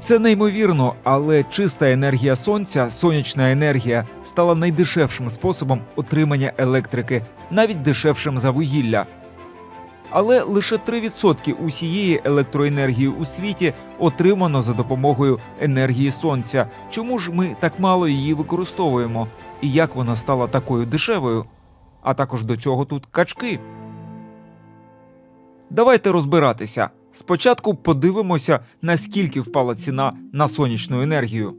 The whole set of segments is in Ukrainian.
Це неймовірно, але чиста енергія сонця, сонячна енергія, стала найдешевшим способом отримання електрики, навіть дешевшим за вугілля. Але лише 3% усієї електроенергії у світі отримано за допомогою енергії сонця. Чому ж ми так мало її використовуємо? І як вона стала такою дешевою? А також до чого тут качки? Давайте розбиратися. Спочатку подивимося, наскільки впала ціна на сонячну енергію.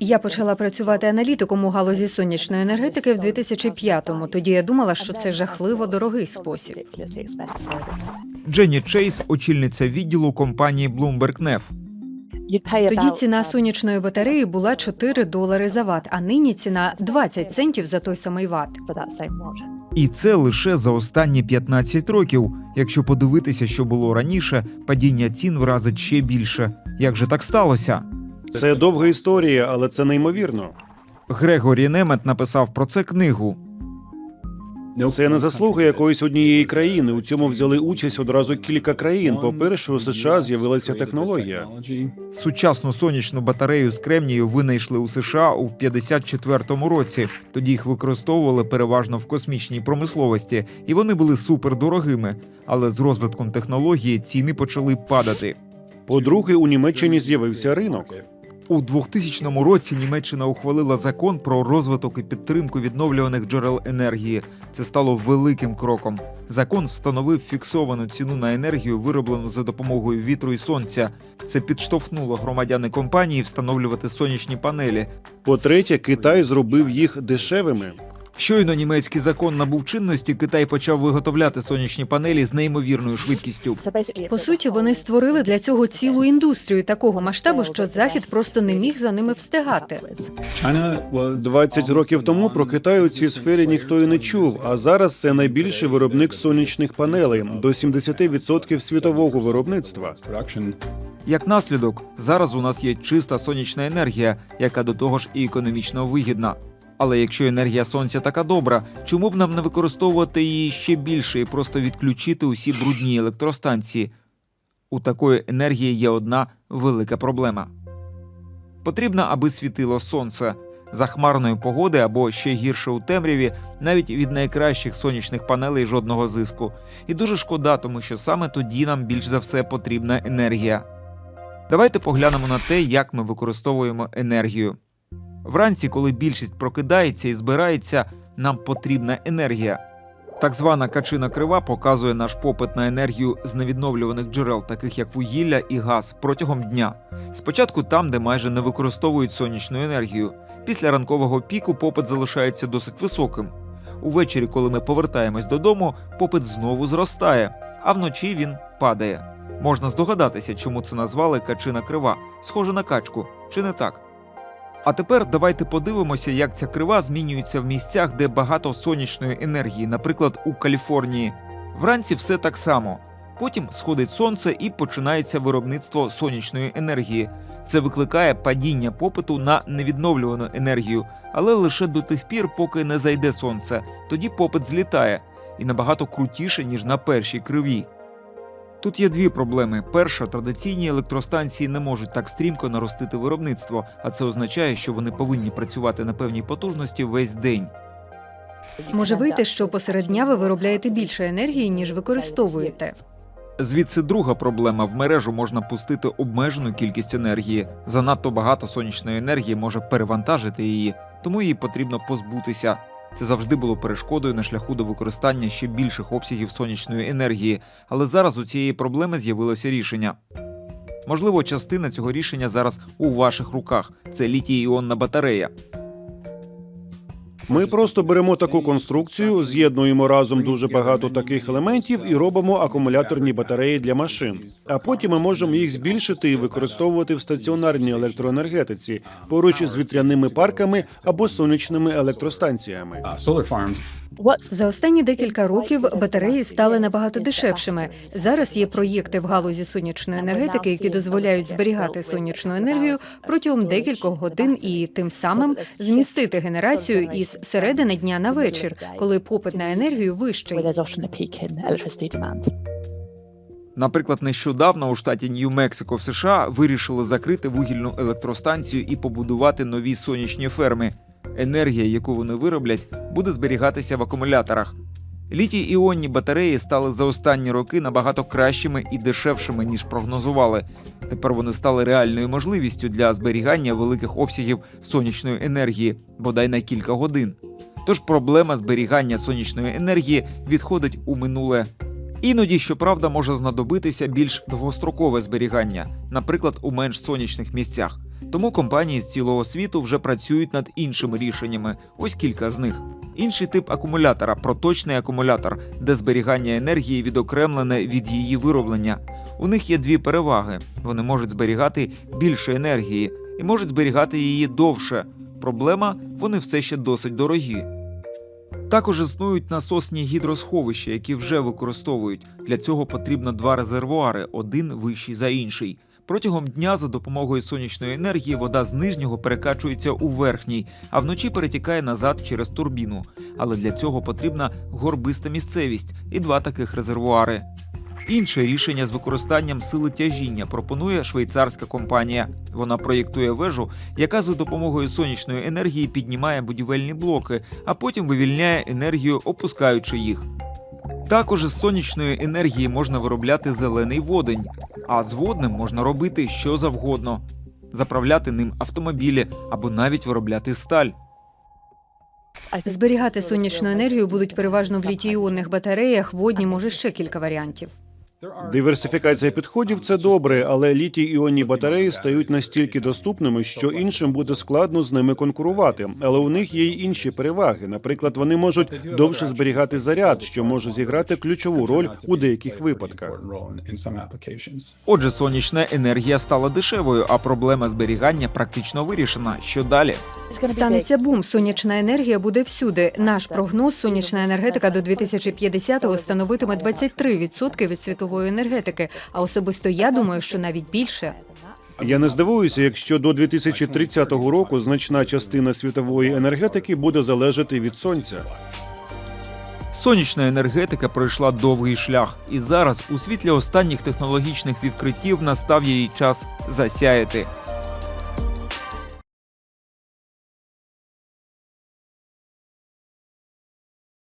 Я почала працювати аналітиком у галузі сонячної енергетики в 2005-му. Тоді я думала, що це жахливо дорогий спосіб. Дженні Чейз, очільниця відділу компанії Bloomberg Nef. Тоді ціна сонячної батареї була 4 долари за ват, а нині ціна 20 центів за той самий ват. І це лише за останні 15 років. Якщо подивитися, що було раніше, падіння цін вразить ще більше. Як же так сталося? Це довга історія, але це неймовірно. Грегорі Немет написав про це книгу. Це не заслуга якоїсь однієї країни. У цьому взяли участь одразу кілька країн. По-перше, у США з'явилася технологія. Сучасну сонячну батарею з кремнію винайшли у США у 54-му році. Тоді їх використовували переважно в космічній промисловості, і вони були супердорогими. Але з розвитком технології ціни почали падати. По-друге, у Німеччині з'явився ринок. У 2000 році Німеччина ухвалила закон про розвиток і підтримку відновлюваних джерел енергії. Це стало великим кроком. Закон встановив фіксовану ціну на енергію, вироблену за допомогою вітру і сонця. Це підштовхнуло громадяни компанії встановлювати сонячні панелі. По-третє, Китай зробив їх дешевими. Щойно німецький закон набув чинності, Китай почав виготовляти сонячні панелі з неймовірною швидкістю. По суті, вони створили для цього цілу індустрію такого масштабу, що захід просто не міг за ними встигати. 20 років тому про Китай у цій сфері ніхто і не чув. А зараз це найбільший виробник сонячних панелей до 70% світового виробництва. Як наслідок, зараз у нас є чиста сонячна енергія, яка до того ж і економічно вигідна. Але якщо енергія сонця така добра, чому б нам не використовувати її ще більше і просто відключити усі брудні електростанції? У такої енергії є одна велика проблема. Потрібно, аби світило сонце. За хмарної погоди або ще гірше у темряві, навіть від найкращих сонячних панелей жодного зиску. І дуже шкода, тому що саме тоді нам більш за все потрібна енергія. Давайте поглянемо на те, як ми використовуємо енергію. Вранці, коли більшість прокидається і збирається, нам потрібна енергія. Так звана качина крива показує наш попит на енергію з невідновлюваних джерел, таких як вугілля і газ, протягом дня. Спочатку там, де майже не використовують сонячну енергію. Після ранкового піку попит залишається досить високим. Увечері, коли ми повертаємось додому, попит знову зростає, а вночі він падає. Можна здогадатися, чому це назвали качина крива, схоже на качку, чи не так? А тепер давайте подивимося, як ця крива змінюється в місцях, де багато сонячної енергії, наприклад, у Каліфорнії. Вранці все так само. Потім сходить сонце і починається виробництво сонячної енергії. Це викликає падіння попиту на невідновлювану енергію, але лише до тих пір, поки не зайде сонце. Тоді попит злітає і набагато крутіше, ніж на першій криві. Тут є дві проблеми. Перша, традиційні електростанції не можуть так стрімко наростити виробництво, а це означає, що вони повинні працювати на певній потужності весь день. Може вийти, що посеред дня ви виробляєте більше енергії, ніж використовуєте. Звідси друга проблема: в мережу можна пустити обмежену кількість енергії. Занадто багато сонячної енергії може перевантажити її, тому її потрібно позбутися. Це завжди було перешкодою на шляху до використання ще більших обсягів сонячної енергії, але зараз у цієї проблеми з'явилося рішення. Можливо, частина цього рішення зараз у ваших руках. Це літій-іонна батарея. Ми просто беремо таку конструкцію, з'єднуємо разом дуже багато таких елементів і робимо акумуляторні батареї для машин. А потім ми можемо їх збільшити і використовувати в стаціонарній електроенергетиці поруч з вітряними парками або сонячними електростанціями. За останні декілька років батареї стали набагато дешевшими. Зараз є проєкти в галузі сонячної енергетики, які дозволяють зберігати сонячну енергію протягом декількох годин і тим самим змістити генерацію із середини дня на вечір, коли попит на енергію вищий. Наприклад, нещодавно у штаті Нью-Мексико в США вирішили закрити вугільну електростанцію і побудувати нові сонячні ферми. Енергія, яку вони вироблять, буде зберігатися в акумуляторах. Літій іонні батареї стали за останні роки набагато кращими і дешевшими, ніж прогнозували. Тепер вони стали реальною можливістю для зберігання великих обсягів сонячної енергії, бодай на кілька годин. Тож проблема зберігання сонячної енергії відходить у минуле. Іноді, щоправда, може знадобитися більш довгострокове зберігання, наприклад, у менш сонячних місцях. Тому компанії з цілого світу вже працюють над іншими рішеннями. Ось кілька з них. Інший тип акумулятора проточний акумулятор, де зберігання енергії відокремлене від її вироблення. У них є дві переваги: вони можуть зберігати більше енергії і можуть зберігати її довше. Проблема вони все ще досить дорогі. Також існують насосні гідросховища, які вже використовують. Для цього потрібно два резервуари, один вищий за інший. Протягом дня за допомогою сонячної енергії вода з нижнього перекачується у верхній, а вночі перетікає назад через турбіну. Але для цього потрібна горбиста місцевість і два таких резервуари. Інше рішення з використанням сили тяжіння пропонує швейцарська компанія. Вона проєктує вежу, яка за допомогою сонячної енергії піднімає будівельні блоки, а потім вивільняє енергію, опускаючи їх. Також із сонячної енергії можна виробляти зелений водень, а з водним можна робити що завгодно: заправляти ним автомобілі або навіть виробляти сталь. Зберігати сонячну енергію будуть переважно в літій-іонних батареях. Водні може ще кілька варіантів. Диверсифікація підходів це добре, але літій іонні батареї стають настільки доступними, що іншим буде складно з ними конкурувати. Але у них є й інші переваги. Наприклад, вони можуть довше зберігати заряд, що може зіграти ключову роль у деяких випадках. Отже, сонячна енергія стала дешевою, а проблема зберігання практично вирішена. Що далі? Станеться бум. Сонячна енергія буде всюди. Наш прогноз сонячна енергетика до 2050-го становитиме 23% від світової енергетики. А особисто я думаю, що навіть більше. Я не здивуюся, якщо до 2030 року значна частина світової енергетики буде залежати від сонця. Сонячна енергетика пройшла довгий шлях, і зараз, у світлі останніх технологічних відкриттів, настав її час засяяти.